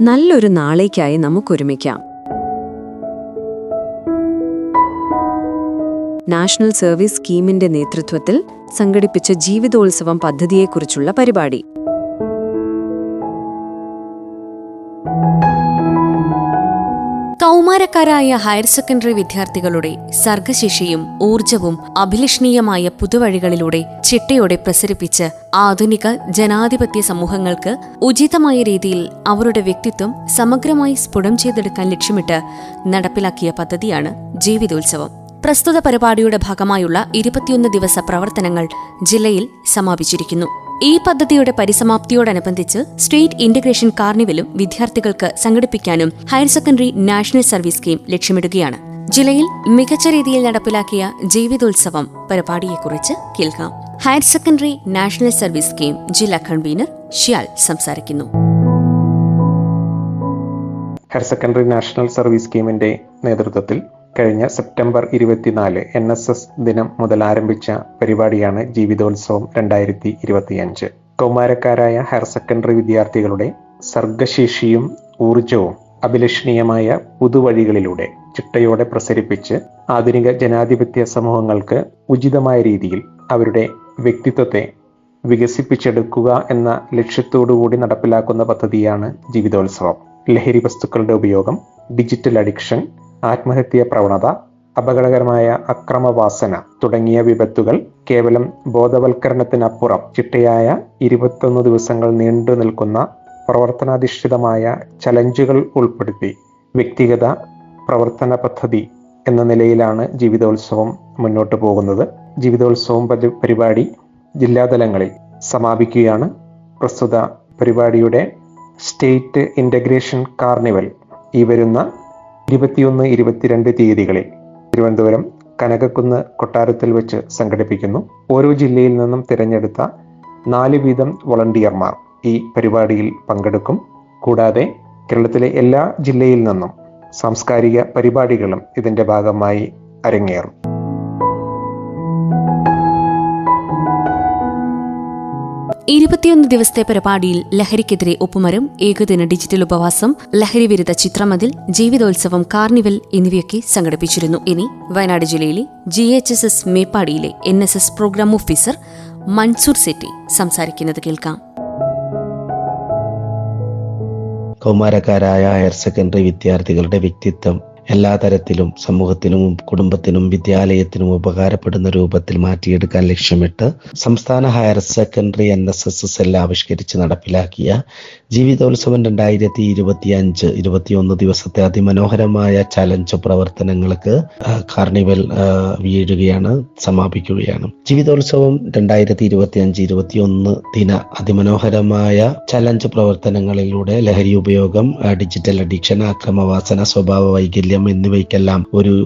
നല്ലൊരു നാളേക്കായി നമുക്കൊരുമിക്കാം. National service സ്കീമിന്റെ നേതൃത്വത്തിൽ സംഘടിപ്പിച്ച ജീവിതോത്സവം പദ്ധതിയെക്കുറിച്ചുള്ള പരിപാടി. കൗമാരക്കാരായ ഹയർ സെക്കൻഡറി വിദ്യാർത്ഥികളുടെ സർഗശേഷിയും ഊർജവും അഭിലഷണീയമായ പുതുവഴികളിലൂടെ ചിട്ടയോടെ പ്രസരിപ്പിച്ച് ആധുനിക ജനാധിപത്യ സമൂഹങ്ങൾക്ക് ഉചിതമായ രീതിയിൽ അവരുടെ വ്യക്തിത്വം സമഗ്രമായി സ്ഫുടം ചെയ്തെടുക്കാൻ ലക്ഷ്യമിട്ട് നടപ്പിലാക്കിയ പദ്ധതിയാണ് ജീവിതോത്സവം. പ്രസ്തുത പരിപാടിയുടെ ഭാഗമായുള്ള ഇരുപത്തിയൊന്ന് ദിവസ പ്രവർത്തനങ്ങൾ ജില്ലയിൽ സമാപിച്ചിരിക്കുന്നു. ഈ പദ്ധതിയുടെ പരിസമാപ്തിയോടനുബന്ധിച്ച് സ്റ്റേറ്റ് ഇന്റഗ്രേഷൻ കാർണിവലും വിദ്യാർത്ഥികൾക്ക് സംഘടിപ്പിക്കാനും higher secondary national service scheme ലക്ഷ്യമിടുകയാണ്. ജില്ലയിൽ മികച്ച രീതിയിൽ നടപ്പിലാക്കിയ ജീവിതോത്സവം പരിപാടിയെക്കുറിച്ച് കേൾക്കാം. Higher secondary national service scheme ജില്ലാ കൺവീനർ ഷിയാൽ സംസാരിക്കുന്നു. ഹയർ സെക്കൻഡറി നാഷണൽ സർവീസ് സ്കീമിന്റെ നേതൃത്വത്തിൽ കഴിഞ്ഞ സെപ്റ്റംബർ ഇരുപത്തിനാല് എൻ എസ് എസ് ദിനം മുതൽ ആരംഭിച്ച പരിപാടിയാണ് ജീവിതോത്സവം രണ്ടായിരത്തി ഇരുപത്തിയഞ്ച്. കൗമാരക്കാരായ ഹയർ സെക്കൻഡറി വിദ്യാർത്ഥികളുടെ സർഗശേഷിയും ഊർജവും അഭിലഷണീയമായ പുതുവഴികളിലൂടെ ചിട്ടയോടെ പ്രസരിപ്പിച്ച് ആധുനിക ജനാധിപത്യ സമൂഹങ്ങൾക്ക് ഉചിതമായ രീതിയിൽ അവരുടെ വ്യക്തിത്വത്തെ വികസിപ്പിച്ചെടുക്കുക എന്ന ലക്ഷ്യത്തോടുകൂടി നടപ്പിലാക്കുന്ന പദ്ധതിയാണ് ജീവിതോത്സവം. ലഹരി വസ്തുക്കളുടെ ഉപയോഗം ഡിജിറ്റൽ അഡിക്ഷൻ ആത്മഹത്യാ പ്രവണത അപകടകരമായ അക്രമവാസന തുടങ്ങിയ വിപത്തുകൾ കേവലം ബോധവൽക്കരണത്തിനപ്പുറം ചിട്ടയായ ഇരുപത്തൊന്ന് ദിവസങ്ങൾ നീണ്ടു നിൽക്കുന്ന പ്രവർത്തനാധിഷ്ഠിതമായ ചലഞ്ചുകൾ ഉൾപ്പെടുത്തി വ്യക്തിഗത പ്രവർത്തന പദ്ധതി എന്ന നിലയിലാണ് ജീവിതോത്സവം മുന്നോട്ട് പോകുന്നത്. ജീവിതോത്സവം പരിപാടി ജില്ലാതലങ്ങളിൽ സമാപിക്കുകയാണ്. പ്രസ്തുത പരിപാടിയുടെ സ്റ്റേറ്റ് ഇന്റഗ്രേഷൻ കാർണിവൽ ഈ വരുന്ന ഇരുപത്തിയൊന്ന് ഇരുപത്തിരണ്ട് തീയതികളിൽ തിരുവനന്തപുരം കനകക്കുന്ന് കൊട്ടാരത്തിൽ വെച്ച് സംഘടിപ്പിക്കുന്നു. ഓരോ ജില്ലയിൽ നിന്നും തിരഞ്ഞെടുത്ത നാല് വീതം വളണ്ടിയർമാർ ഈ പരിപാടിയിൽ പങ്കെടുക്കും. കൂടാതെ കേരളത്തിലെ എല്ലാ ജില്ലയിൽ നിന്നും സാംസ്കാരിക പരിപാടികളും ഇതിന്റെ ഭാഗമായി അരങ്ങേറും. ഇരുപത്തിയൊന്ന് ദിവസത്തെ പരിപാടിയിൽ ലഹരിക്കെതിരെ ഒപ്പുമരം ഏകദിന ഡിജിറ്റൽ ഉപവാസം ലഹരി വിരുദ്ധ ചിത്രമതിൽ ജീവിതോത്സവം കാർണിവൽ എന്നിവയൊക്കെ സംഘടിപ്പിച്ചിരുന്നു. ഇനി വയനാട് ജില്ലയിലെ G H S S മേപ്പാടിയിലെ N S S program officer Mansoor Setty സംസാരിക്കുന്നത് കേൾക്കാം. കൗമാരക്കാരായ ഹയർ സെക്കൻഡറി വിദ്യാർത്ഥികളുടെ വ്യക്തിത്വം എല്ലാ തരത്തിലും സമൂഹത്തിനും കുടുംബത്തിനും വിദ്യാലയത്തിനും ഉപകാരപ്പെടുന്ന രൂപത്തിൽ മാറ്റിയെടുക്കാൻ ലക്ഷ്യമിട്ട് സംസ്ഥാന higher secondary N S S S എല്ലാം ആവിഷ്കരിച്ച് നടപ്പിലാക്കിയ ജീവിതോത്സവം രണ്ടായിരത്തി ഇരുപത്തി അഞ്ച് ഇരുപത്തിയൊന്ന് ദിവസത്തെ അതിമനോഹരമായ ചലഞ്ച് പ്രവർത്തനങ്ങൾക്ക് കാർണിവൽ വീഴുകയാണ് സമാപിക്കുകയാണ്. ജീവിതോത്സവം രണ്ടായിരത്തി ഇരുപത്തി അഞ്ച് ഇരുപത്തിയൊന്ന് ദിന അതിമനോഹരമായ ചലഞ്ച് പ്രവർത്തനങ്ങളിലൂടെ ലഹരി ഉപയോഗം ഡിജിറ്റൽ അഡിക്ഷൻ അക്രമവാസന സ്വഭാവ വൈകല്യം എന്നിവയ്ക്കെല്ലാം ഒരു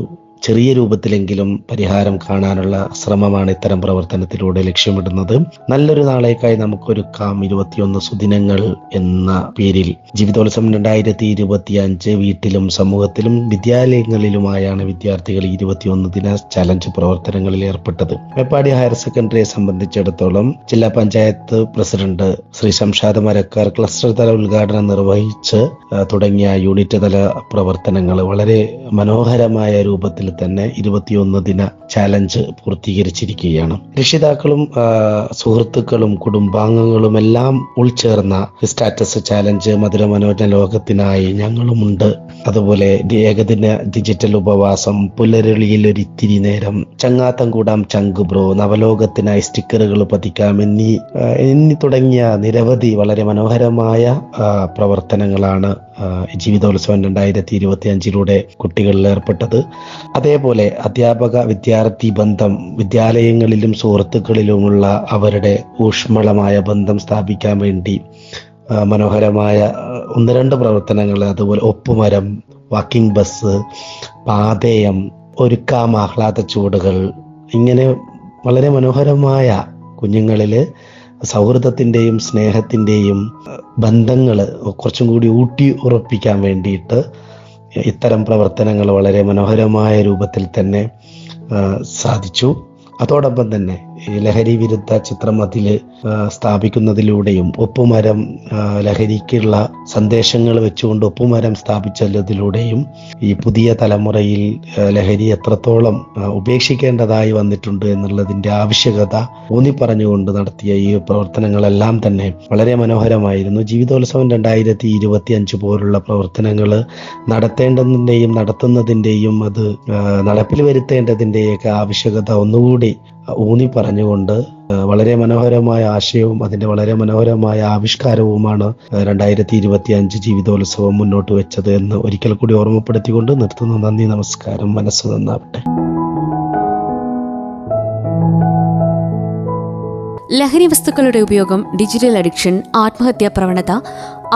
ചെറിയ രൂപത്തിലെങ്കിലും പരിഹാരം കാണാനുള്ള ശ്രമമാണ് ഇത്തരം പ്രവർത്തനത്തിലൂടെ ലക്ഷ്യമിടുന്നത്. നല്ലൊരു നാളേക്കായി നമുക്കൊരുക്കാം ഇരുപത്തിയൊന്ന് സുദിനങ്ങൾ എന്ന പേരിൽ. ജീവിതോത്സവം രണ്ടായിരത്തി ഇരുപത്തി അഞ്ച് വീട്ടിലും സമൂഹത്തിലും വിദ്യാലയങ്ങളിലുമായാണ് വിദ്യാർത്ഥികൾ ഇരുപത്തിയൊന്ന് ദിന ചലഞ്ച് പ്രവർത്തനങ്ങളിൽ ഏർപ്പെട്ടത്. മേപ്പാടി ഹയർ സെക്കൻഡറിയെ സംബന്ധിച്ചിടത്തോളം ജില്ലാ പഞ്ചായത്ത് പ്രസിഡന്റ് ശ്രീ ശംഷാദ് മരക്കാർ ക്ലസ്റ്റർ തല ഉദ്ഘാടനം നിർവഹിച്ച് തുടങ്ങിയ യൂണിറ്റ് തല പ്രവർത്തനങ്ങൾ വളരെ മനോഹരമായ രൂപത്തിൽ തന്നെ ഇരുപത്തിയൊന്ന് ദിന ചാലഞ്ച് പൂർത്തീകരിച്ചിരിക്കുകയാണ്. രക്ഷിതാക്കളും സുഹൃത്തുക്കളും കുടുംബാംഗങ്ങളും എല്ലാം ഉൾച്ചേർന്ന സ്റ്റാറ്റസ് ചാലഞ്ച് മധുര മനോരഞ്ജന ലോകത്തിനായി ഞങ്ങളുമുണ്ട്. അതുപോലെ ഏകദിന ഡിജിറ്റൽ ഉപവാസം പുലരളിയിൽ ഒരിത്തിരി നേരം ചങ്ങാത്തം കൂടാം ചങ്ക് ബ്രോ നവലോകത്തിനായി സ്റ്റിക്കറുകൾ പതിക്കാം എന്നീ എന്നീ തുടങ്ങിയ നിരവധി വളരെ മനോഹരമായ പ്രവർത്തനങ്ങളാണ് ജീവിതോത്സവം രണ്ടായിരത്തി ഇരുപത്തി അഞ്ചിലൂടെ കുട്ടികളിൽ ഏർപ്പെട്ടത്. അതേപോലെ അധ്യാപക വിദ്യാർത്ഥി ബന്ധം വിദ്യാലയങ്ങളിലും സുഹൃത്തുക്കളിലുമുള്ള അവരുടെ ഊഷ്മളമായ ബന്ധം സ്ഥാപിക്കാൻ വേണ്ടി മനോഹരമായ ഒന്ന് രണ്ട് പ്രവർത്തനങ്ങൾ അതുപോലെ ഒപ്പുമരം വാക്കിംഗ് ബസ് പാതയം ഒരുക്കാം ആഹ്ലാദ ചൂടുകൾ ഇങ്ങനെ വളരെ മനോഹരമായ കുഞ്ഞുങ്ങളിൽ സൗഹൃദത്തിന്റെയും സ്നേഹത്തിന്റെയും ബന്ധങ്ങൾ കുറച്ചും കൂടി ഊട്ടി ഉറപ്പിക്കാൻ വേണ്ടിയിട്ട് ഇത്തരം പ്രവർത്തനങ്ങൾ വളരെ മനോഹരമായ രൂപത്തിൽ തന്നെ സാധിച്ചു. അതോടൊപ്പം തന്നെ ലഹരി വിരുദ്ധ ചിത്രമതിൽ അതിൽ സ്ഥാപിക്കുന്നതിലൂടെയും ഒപ്പുമരം ലഹരിക്കുള്ള സന്ദേശങ്ങൾ വെച്ചുകൊണ്ട് ഒപ്പുമരം സ്ഥാപിച്ചതിലൂടെയും ഈ പുതിയ തലമുറയിൽ ലഹരി എത്രത്തോളം ഉപേക്ഷിക്കേണ്ടതായി വന്നിട്ടുണ്ട് എന്നുള്ളതിന്റെ ആവശ്യകത ഊന്നി പറഞ്ഞുകൊണ്ട് നടത്തിയ ഈ പ്രവർത്തനങ്ങളെല്ലാം തന്നെ വളരെ മനോഹരമായിരുന്നു. ജീവിതോത്സവം രണ്ടായിരത്തി ഇരുപത്തി അഞ്ച് പോലുള്ള പ്രവർത്തനങ്ങൾ നടത്തേണ്ടതിന്റെയും നടത്തുന്നതിന്റെയും അത് നടപ്പിൽ വരുത്തേണ്ടതിന്റെയൊക്കെ ആവശ്യകത ഒന്നുകൂടി ഊന്നി പറഞ്ഞുകൊണ്ട് വളരെ മനോഹരമായ ആശയവും അതിന്റെ വളരെ മനോഹരമായ ആവിഷ്കാരവുമാണ് രണ്ടായിരത്തി ഇരുപത്തി അഞ്ച് ജീവിതോത്സവം മുന്നോട്ട് വെച്ചത് എന്ന് ഒരിക്കൽ കൂടി ഓർമ്മപ്പെടുത്തിക്കൊണ്ട് നിർത്തുന്നു. നന്ദി നമസ്കാരം. മനസ്സ് നന്നാവട്ടെ. ലഹരി വസ്തുക്കളുടെ ഉപയോഗം ഡിജിറ്റൽ അഡിക്ഷൻ ആത്മഹത്യാ പ്രവണത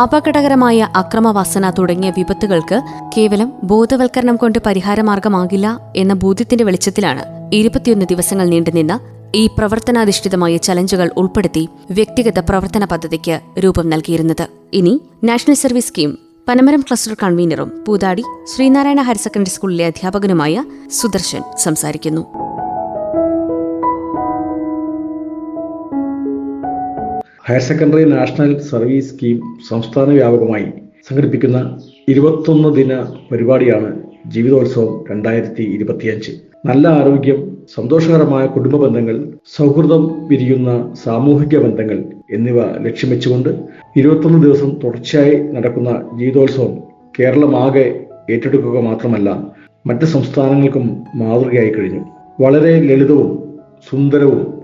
അപകടകരമായ അക്രമവാസന തുടങ്ങിയ വിപത്തുകൾക്ക് കേവലം ബോധവൽക്കരണം കൊണ്ട് പരിഹാരമാർഗമാകില്ല എന്ന ബോധ്യത്തിന്റെ വെളിച്ചത്തിലാണ് ഇരുപത്തിയൊന്ന് ദിവസങ്ങൾ നീണ്ടുനിന്ന ഈ പ്രവർത്തനാധിഷ്ഠിതമായ ചലഞ്ചുകൾ ഉൾപ്പെടുത്തി വ്യക്തിഗത പ്രവർത്തന പദ്ധതിക്ക് രൂപം നൽകിയിരുന്നത്. ഇനി national service scheme Panamaram cluster കൺവീനറും Poothadi Sreenarayana higher secondary സ്കൂളിലെ അധ്യാപകനുമായ സുദർശൻ സംസാരിക്കുന്നു. Higher secondary national service scheme സംസ്ഥാന വ്യാപകമായി സംഘടിപ്പിക്കുന്ന ഇരുപത്തൊന്ന് ദിന പരിപാടിയാണ് ജീവിതോത്സവം രണ്ടായിരത്തി ഇരുപത്തിയഞ്ച്. നല്ല ആരോഗ്യം സന്തോഷകരമായ കുടുംബ ബന്ധങ്ങൾ സൗഹൃദം വിരിയുന്ന സാമൂഹിക ബന്ധങ്ങൾ എന്നിവ ലക്ഷ്യം വെച്ചുകൊണ്ട് ഇരുപത്തൊന്ന് ദിവസം തുടർച്ചയായി നടക്കുന്ന ജീവിതോത്സവം കേരളമാകെ ഏറ്റെടുക്കുക മാത്രമല്ല മറ്റ് സംസ്ഥാനങ്ങൾക്കും മാതൃകയായി കഴിഞ്ഞു. വളരെ ലളിതവും സുന്ദരവും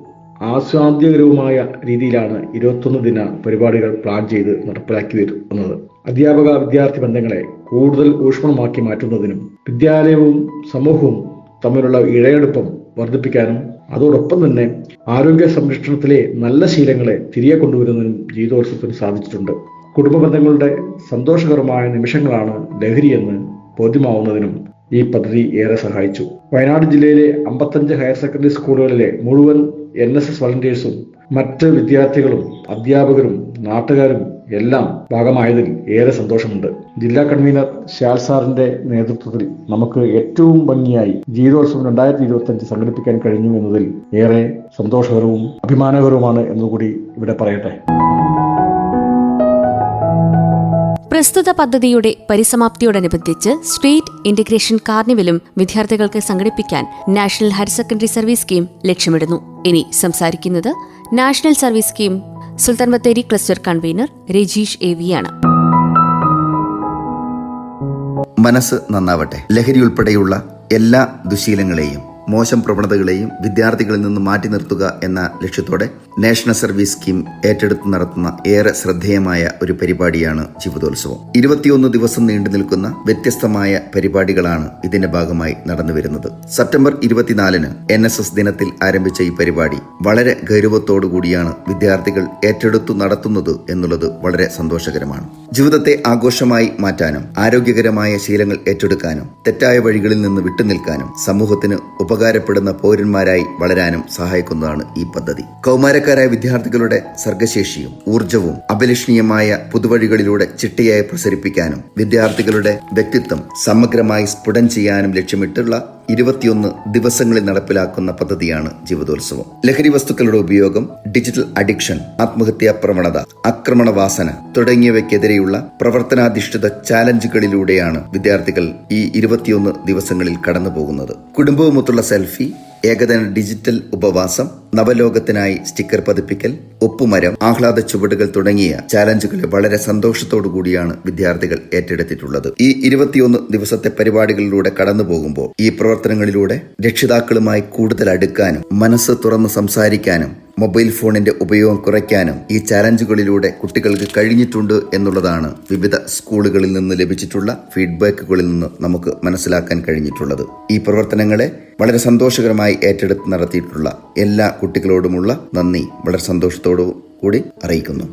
ആസ്വാദ്യകരവുമായ രീതിയിലാണ് ഇരുപത്തൊന്ന് ദിന പരിപാടികൾ പ്ലാൻ ചെയ്ത് നടപ്പിലാക്കി വരുന്നത്. അധ്യാപക വിദ്യാർത്ഥി ബന്ധങ്ങളെ കൂടുതൽ ഊഷ്മളമാക്കി മാറ്റുന്നതിനും വിദ്യാലയവും സമൂഹവും തമ്മിലുള്ള ഇഴയെടുപ്പം വർദ്ധിപ്പിക്കാനും അതോടൊപ്പം തന്നെ ആരോഗ്യ സംരക്ഷണത്തിലെ നല്ല ശീലങ്ങളെ തിരികെ കൊണ്ടുവരുന്നതിനും ജീവിതോത്സവത്തിന് സാധിച്ചിട്ടുണ്ട്. കുടുംബ ബന്ധങ്ങളുടെ സന്തോഷകരമായ നിമിഷങ്ങളാണ് ലഹരിയെന്ന് ബോധ്യമാവുന്നതിനും ഈ പദ്ധതി ഏറെ സഹായിച്ചു. വയനാട് ജില്ലയിലെ അമ്പത്തഞ്ച് ഹയർ സെക്കൻഡറി സ്കൂളുകളിലെ മുഴുവൻ എൻ എസ് എസ് വളണ്ടിയേഴ്സും മറ്റ് വിദ്യാർത്ഥികളും അധ്യാപകരും നാട്ടുകാരും എല്ലാം ഭാഗമായതിൽ ഏറെ സന്തോഷമുണ്ട്. ജില്ലാ കൺവീനർ ശ്യാൽ സാറിന്റെ നേതൃത്വത്തിൽ നമുക്ക് ഏറ്റവും ഭംഗിയായി ജീവിതോത്സവം രണ്ടായിരത്തി ഇരുപത്തി അഞ്ച് സംഘടിപ്പിക്കാൻ കഴിഞ്ഞു എന്നതിൽ ഏറെ സന്തോഷകരവും അഭിമാനകരവുമാണ് എന്നുകൂടി ഇവിടെ പറയട്ടെ. പ്രസ്തുത പദ്ധതിയുടെ പരിസമാപ്തിയോടനുബന്ധിച്ച് സ്റ്റേറ്റ് ഇന്റഗ്രേഷൻ കാർണിവലും വിദ്യാർത്ഥികൾക്ക് സംഘടിപ്പിക്കാൻ national higher secondary service scheme ലക്ഷ്യമിടുന്നു. ഇനി സംസാരിക്കുന്നത് national service scheme Sultan Bathery cluster convener Rajeesh A വിയാണ് മനസ്സ് നന്നാവട്ടെ. ലഹരി ഉൾപ്പെടെയുള്ള എല്ലാ ദുശീലങ്ങളെയും മോശം പ്രവണതകളെയും വിദ്യാർത്ഥികളിൽ നിന്ന് മാറ്റി നിർത്തുക എന്ന ലക്ഷ്യത്തോടെ നാഷണൽ സർവീസ് സ്കീം ഏറ്റെടുത്ത് നടത്തുന്ന ഏറെ ശ്രദ്ധേയമായ ഒരു പരിപാടിയാണ് ജീവിതോത്സവം. ഇരുപത്തിയൊന്ന് ദിവസം നീണ്ടു നിൽക്കുന്ന വ്യത്യസ്തമായ പരിപാടികളാണ് ഇതിന്റെ ഭാഗമായി നടന്നു വരുന്നത്. സെപ്റ്റംബർ ഇരുപത്തിനാലിന് എൻ എസ് എസ് ദിനത്തിൽ ആരംഭിച്ച ഈ പരിപാടി വളരെ ഗൗരവത്തോടു കൂടിയാണ് വിദ്യാർത്ഥികൾ ഏറ്റെടുത്തു നടത്തുന്നത് എന്നുള്ളത് വളരെ സന്തോഷകരമാണ്. ജീവിതത്തെ ആഘോഷമായി മാറ്റാനും ആരോഗ്യകരമായ ശീലങ്ങൾ ഏറ്റെടുക്കാനും തെറ്റായ വഴികളിൽ നിന്ന് വിട്ടുനിൽക്കാനും സമൂഹത്തിന് ഉപകാരപ്പെടുന്ന പൗരന്മാരായി വളരാനും സഹായിക്കുന്നതാണ് ഈ പദ്ധതി. കൗമാരക്കാരായ വിദ്യാർത്ഥികളുടെ സർഗശേഷിയും ഊർജവും അഭിലഷണീയമായ പുതുവഴികളിലൂടെ ചിട്ടയായി പ്രസരിപ്പിക്കാനും വിദ്യാർത്ഥികളുടെ വ്യക്തിത്വം സമഗ്രമായി സ്ഫുടം ചെയ്യാനും ലക്ഷ്യമിട്ടുള്ള ഇരുപത്തിയൊന്ന് ദിവസങ്ങളിൽ നടപ്പിലാക്കുന്ന പദ്ധതിയാണ് ജീവിതോത്സവം. ലഹരി വസ്തുക്കളുടെ ഉപയോഗം ഡിജിറ്റൽ അഡിക്ഷൻ ആത്മഹത്യാ പ്രവണത ആക്രമണ വാസന തുടങ്ങിയവയ്ക്കെതിരെയുള്ള പ്രവർത്തനാധിഷ്ഠിത ചാലഞ്ചുകളിലൂടെയാണ് വിദ്യാർത്ഥികൾ ഈ ഇരുപത്തിയൊന്ന് ദിവസങ്ങളിൽ കടന്നുപോകുന്നത്. കുടുംബവുമൊത്തുള്ള സെൽഫി ഏകദിന ഡിജിറ്റൽ ഉപവാസം നവലോകത്തിനായി സ്റ്റിക്കർ പതിപ്പിക്കൽ ഒപ്പുമരം ആഹ്ലാദ ചുവടുകൾ തുടങ്ങിയ ചാലഞ്ചുകളെ വളരെ സന്തോഷത്തോടു കൂടിയാണ് വിദ്യാർത്ഥികൾ ഏറ്റെടുത്തിട്ടുള്ളത്. ഈ ഇരുപത്തിയൊന്ന് ദിവസത്തെ പരിപാടികളിലൂടെ കടന്നു പോകുമ്പോൾ ഈ പ്രവർത്തനങ്ങളിലൂടെ രക്ഷിതാക്കളുമായി കൂടുതൽ അടുക്കാനും മനസ്സ് തുറന്ന് സംസാരിക്കാനും മൊബൈൽ ഫോണിന്റെ ഉപയോഗം കുറയ്ക്കാനും ഈ ചാലഞ്ചുകളിലൂടെ കുട്ടികൾക്ക് കഴിഞ്ഞിട്ടുണ്ട് എന്നുള്ളതാണ് വിവിധ സ്കൂളുകളിൽ നിന്ന് ലഭിച്ചിട്ടുള്ള ഫീഡ്ബാക്കുകളിൽ നിന്ന് നമുക്ക് മനസ്സിലാക്കാൻ കഴിഞ്ഞിട്ടുള്ളത്. ഈ പ്രവർത്തനങ്ങളെ വളരെ സന്തോഷകരമായി ഏറ്റെടുത്ത് നടത്തിയിട്ടുള്ള എല്ലാ കുട്ടികളോടുമുള്ള നന്ദി. വളരെ സന്തോഷത്തോടു കൂടി അറിയിക്കുന്നു.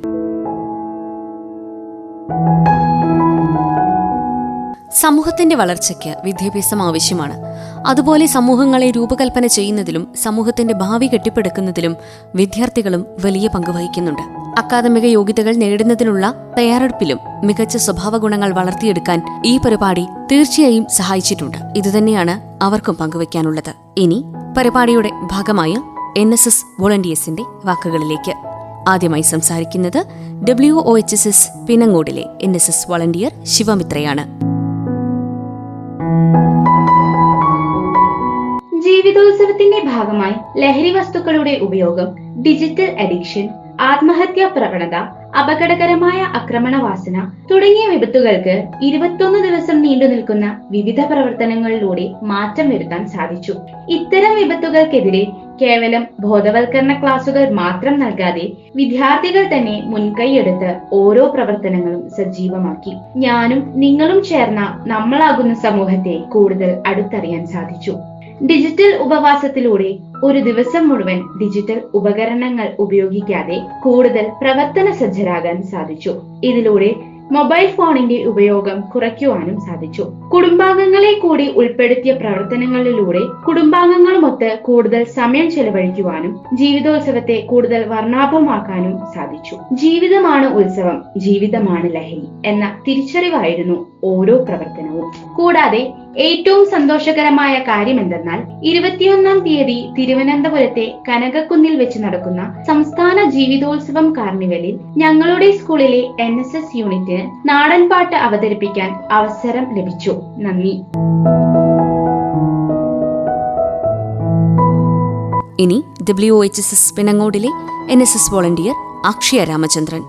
സമൂഹത്തിന്റെ വളർച്ചയ്ക്ക് വിദ്യാഭ്യാസം ആവശ്യമാണ്. അതുപോലെ സമൂഹങ്ങളെ രൂപകൽപ്പന ചെയ്യുന്നതിലും സമൂഹത്തിന്റെ ഭാവി കെട്ടിപ്പടുക്കുന്നതിലും വിദ്യാർത്ഥികളും വലിയ പങ്ക് വഹിക്കുന്നുണ്ട്. അക്കാദമിക യോഗ്യതകൾ നേടുന്നതിനുള്ള തയ്യാറെടുപ്പിലും മികച്ച സ്വഭാവ ഗുണങ്ങൾ വളർത്തിയെടുക്കാൻ ഈ പരിപാടി തീർച്ചയായും സഹായിച്ചിട്ടുണ്ട്. ഇതുതന്നെയാണ് അവർക്കും പങ്കുവയ്ക്കാനുള്ളത്. ഇനി പരിപാടിയുടെ ഭാഗമായ എൻ എസ് എസ് വോളണ്ടിയേഴ്സിന്റെ വാക്കുകളിലേക്ക് ആദ്യമായി സംസാരിക്കുന്നത് W O H S S പിനങ്ങോടിലെ N S S volunteer ശിവമിത്രയാണ്. ജീവിതോത്സവത്തിന്റെ ഭാഗമായി ലഹരി വസ്തുക്കളുടെ ഉപയോഗം ഡിജിറ്റൽ അഡിക്ഷൻ ആത്മഹത്യാ പ്രവണത അപകടകരമായ ആക്രമണവാസന തുടങ്ങിയ വിപത്തുകൾക്ക് ഇരുപത്തൊന്ന് ദിവസം നീണ്ടു നിൽക്കുന്ന വിവിധ പ്രവർത്തനങ്ങളിലൂടെ മാറ്റം വരുത്താൻ സാധിച്ചു. ഇത്തരം വിപത്തുകൾക്കെതിരെ കേവലം ബോധവൽക്കരണ ക്ലാസുകൾ മാത്രം നൽകാതെ വിദ്യാർത്ഥികൾ തന്നെ മുൻകൈയെടുത്ത് ഓരോ പ്രവർത്തനങ്ങളും സജീവമാക്കി. ഞാനും നിങ്ങളും ചേർന്ന നമ്മളാകുന്ന സമൂഹത്തെ കൂടുതൽ അടുത്തറിയാൻ സാധിച്ചു. ഡിജിറ്റൽ ഉപവാസത്തിലൂടെ ഒരു ദിവസം മുഴുവൻ ഡിജിറ്റൽ ഉപകരണങ്ങൾ ഉപയോഗിക്കാതെ കൂടുതൽ പ്രവർത്തന സജ്ജരാകാൻ സാധിച്ചു. ഇതിലൂടെ മൊബൈൽ ഫോണിന്റെ ഉപയോഗം കുറയ്ക്കുവാനും സാധിച്ചു. കുടുംബാംഗങ്ങളെ കൂടി ഉൾപ്പെടുത്തിയ പ്രവർത്തനങ്ങളിലൂടെ കുടുംബാംഗങ്ങളുമൊത്ത് കൂടുതൽ സമയം ചെലവഴിക്കുവാനും ജീവിതോത്സവത്തെ കൂടുതൽ വർണാഭമാക്കാനും സാധിച്ചു. ജീവിതമാണ് ഉത്സവം ജീവിതമാണ് ലഹരി എന്ന തിരിച്ചറിവായിരുന്നു ഓരോ പ്രവർത്തനവും. കൂടാതെ ഏറ്റവും സന്തോഷകരമായ കാര്യം എന്തെന്നാൽ ഇരുപത്തിയൊന്നാം തീയതി തിരുവനന്തപുരത്തെ കനകക്കുന്നിൽ വെച്ച് നടക്കുന്ന സംസ്ഥാന ജീവിതോത്സവം കാർണിവലിൽ ഞങ്ങളുടെ സ്കൂളിലെ എൻ എസ് എസ് യൂണിറ്റിന് നാടൻപാട്ട് അവതരിപ്പിക്കാൻ അവസരം ലഭിച്ചു. നന്ദി. ഇനി W H S S പിന്നങ്ങോടിലെ N S S volunteer Akshaya Ramachandran.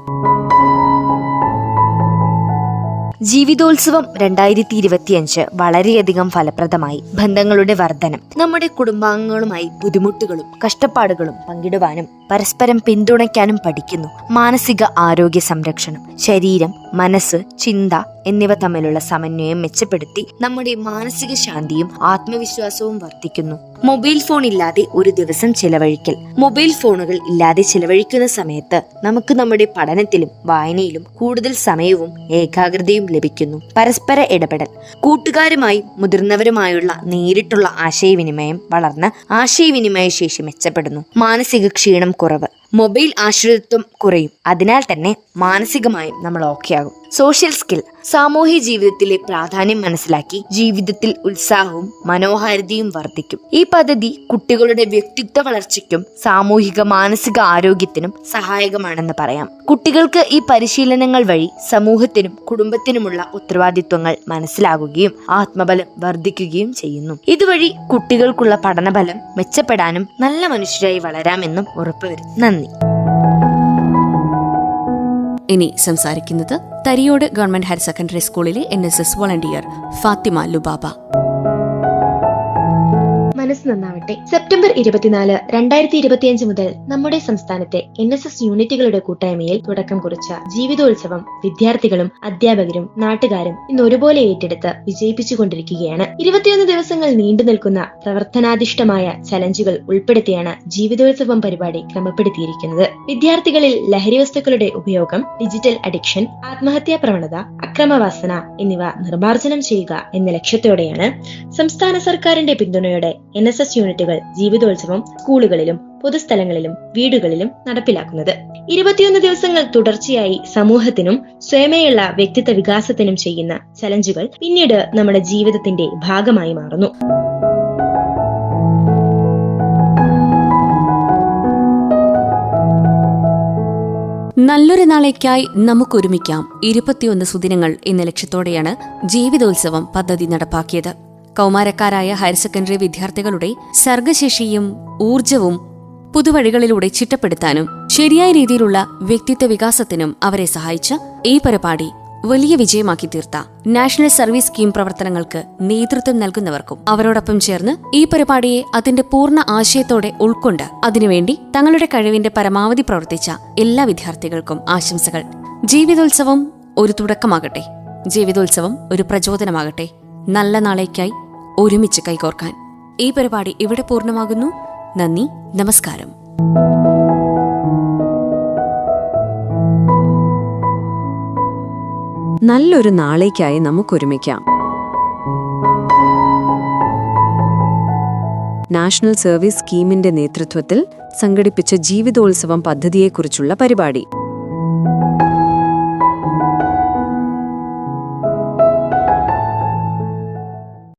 ജീവിതോത്സവം രണ്ടായിരത്തി ഇരുപത്തിയഞ്ച് വളരെയധികം ഫലപ്രദമായി. ബന്ധങ്ങളുടെ വർധനം നമ്മുടെ കുടുംബാംഗങ്ങളുമായി ബുദ്ധിമുട്ടുകളും കഷ്ടപ്പാടുകളും പങ്കിടുവാനും പരസ്പരം പിന്തുണയ്ക്കാനും പഠിക്കുന്നു. മാനസിക ആരോഗ്യ സംരക്ഷണം ശരീരം മനസ്സ് ചിന്ത എന്നിവ തമ്മിലുള്ള സമന്വയം മെച്ചപ്പെടുത്തി നമ്മുടെ മാനസിക ശാന്തിയും ആത്മവിശ്വാസവും വർദ്ധിക്കുന്നു. മൊബൈൽ ഫോൺ ഇല്ലാതെ ഒരു ദിവസം ചെലവഴിക്കൽ. മൊബൈൽ ഫോണുകൾ ഇല്ലാതെ ചെലവഴിക്കുന്ന സമയത്ത് നമുക്ക് നമ്മുടെ പഠനത്തിലും വായനയിലും കൂടുതൽ സമയവും ഏകാഗ്രതയും ലഭിക്കുന്നു. പരസ്പര ഇടപെടൽ. കൂട്ടുകാരുമായും മുതിർന്നവരുമായുള്ള നേരിട്ടുള്ള ആശയവിനിമയം വളർന്ന് ആശയവിനിമയ ശേഷി മെച്ചപ്പെടുന്നു. മാനസിക ക്ഷീണം കുറവ്. മൊബൈൽ ആശ്രിതത്വം കുറയും. അതിനാൽ തന്നെ മാനസികമായും നമ്മൾ ഓക്കെ ആകും. സോഷ്യൽ സ്കിൽ സാമൂഹ്യ ജീവിതത്തിലെ പ്രാധാന്യം മനസ്സിലാക്കി ജീവിതത്തിൽ ഉത്സാഹവും മനോഹാരിതയും വർദ്ധിക്കും. ഈ പദ്ധതി കുട്ടികളുടെ വ്യക്തിത്വ വളർച്ചയ്ക്കും സാമൂഹിക മാനസിക ആരോഗ്യത്തിനും സഹായകമാണെന്ന് പറയാം. കുട്ടികൾക്ക് ഈ പരിശീലനങ്ങൾ വഴി സമൂഹത്തിനും കുടുംബത്തിനുമുള്ള ഉത്തരവാദിത്വങ്ങൾ മനസ്സിലാകുകയും ആത്മബലം വർദ്ധിക്കുകയും ചെയ്യുന്നു. ഇതുവഴി കുട്ടികൾക്കുള്ള പഠനബലം മെച്ചപ്പെടാനും നല്ല മനുഷ്യരായി വളരാമെന്നും ഉറപ്പുവരും നന്ദി. ഇനി സംസാരിക്കുന്നത് തരിയോട് ഗവൺമെന്റ് ഹയർ സെക്കൻഡറി സ്കൂളിലെ N S S volunteer Fathima Lubaba. നന്നാവട്ടെ. സെപ്റ്റംബർ ഇരുപത്തിനാല് രണ്ടായിരത്തി ഇരുപത്തിയഞ്ച് മുതൽ നമ്മുടെ സംസ്ഥാനത്തെ എൻ എസ് എസ് യൂണിറ്റുകളുടെ കൂട്ടായ്മയിൽ തുടക്കം കുറിച്ച ജീവിതോത്സവം വിദ്യാർത്ഥികളും അധ്യാപകരും നാട്ടുകാരും ഇന്ന് ഒരുപോലെ ഏറ്റെടുത്ത് വിജയിപ്പിച്ചുകൊണ്ടിരിക്കുകയാണ്. ഇരുപത്തിയൊന്ന് ദിവസങ്ങൾ നീണ്ടു നിൽക്കുന്ന പ്രവർത്തനാധിഷ്ഠമായ ചലഞ്ചുകൾ ഉൾപ്പെടുത്തിയാണ് ജീവിതോത്സവം പരിപാടി ക്രമപ്പെടുത്തിയിരിക്കുന്നത്. വിദ്യാർത്ഥികളിൽ ലഹരി വസ്തുക്കളുടെ ഉപയോഗം ഡിജിറ്റൽ അഡിക്ഷൻ ആത്മഹത്യാ പ്രവണത അക്രമവാസന എന്നിവ നിർമ്മാർജനം ചെയ്യുക എന്ന ലക്ഷ്യത്തോടെയാണ് സംസ്ഥാന സർക്കാരിന്റെ പിന്തുണയോടെ എൻ എസ് എസ് യൂണിറ്റുകൾ ജീവിതോത്സവം സ്കൂളുകളിലും പൊതുസ്ഥലങ്ങളിലും വീടുകളിലും നടപ്പിലാക്കുന്നത്. ഇരുപത്തിയൊന്ന് ദിവസങ്ങൾ തുടർച്ചയായി സമൂഹത്തിനും സ്വയമേയുള്ള വ്യക്തിത്വ വികാസത്തിനും ചെയ്യുന്ന ചലഞ്ചുകൾ പിന്നീട് നമ്മുടെ ജീവിതത്തിന്റെ ഭാഗമായി മാറുന്നു. നല്ലൊരു നാളേക്കായി നമുക്കൊരുമിക്കാം. ഇരുപത്തിയൊന്ന് സുദിനങ്ങൾ എന്ന ലക്ഷ്യത്തോടെയാണ് ജീവിതോത്സവം പദ്ധതി നടപ്പാക്കിയത്. കൗമാരക്കാരായ ഹയർ സെക്കൻഡറി വിദ്യാർത്ഥികളുടെ സർഗശേഷിയും ഊർജവും പുതുവഴികളിലൂടെ ചിട്ടപ്പെടുത്താനും ശരിയായ രീതിയിലുള്ള വ്യക്തിത്വ വികാസത്തിനും അവരെ സഹായിച്ച ഈ പരിപാടി വലിയ വിജയമാക്കി തീർത്ത. നാഷണൽ സർവീസ് സ്കീം പ്രവർത്തനങ്ങൾക്ക് നേതൃത്വം നൽകുന്നവർക്കും അവരോടൊപ്പം ചേർന്ന് ഈ പരിപാടിയെ അതിന്റെ പൂർണ ആശയത്തോടെ ഉൾക്കൊണ്ട് അതിനുവേണ്ടി തങ്ങളുടെ കഴിവിന്റെ പരമാവധി പ്രവർത്തിച്ച എല്ലാ വിദ്യാർത്ഥികൾക്കും ആശംസകൾ. ജീവിതോത്സവം ഒരു തുടക്കമാകട്ടെ. ജീവിതോത്സവം ഒരു പ്രചോദനമാകട്ടെ. നല്ല നാളേക്കായി ഒരുമിച്ച് കൈകോർക്കാൻ. ഈ പരിപാടി ഇവിടെ പൂർണമാകുന്നു. നന്ദി നമസ്കാരം. നല്ലൊരു നാളേക്കായി നമുക്കൊരുമിക്കാം. നാഷണൽ സർവീസ് സ്കീമിന്റെ നേതൃത്വത്തിൽ സംഘടിപ്പിച്ച ജീവിതോത്സവം പദ്ധതിയെക്കുറിച്ചുള്ള പരിപാടി.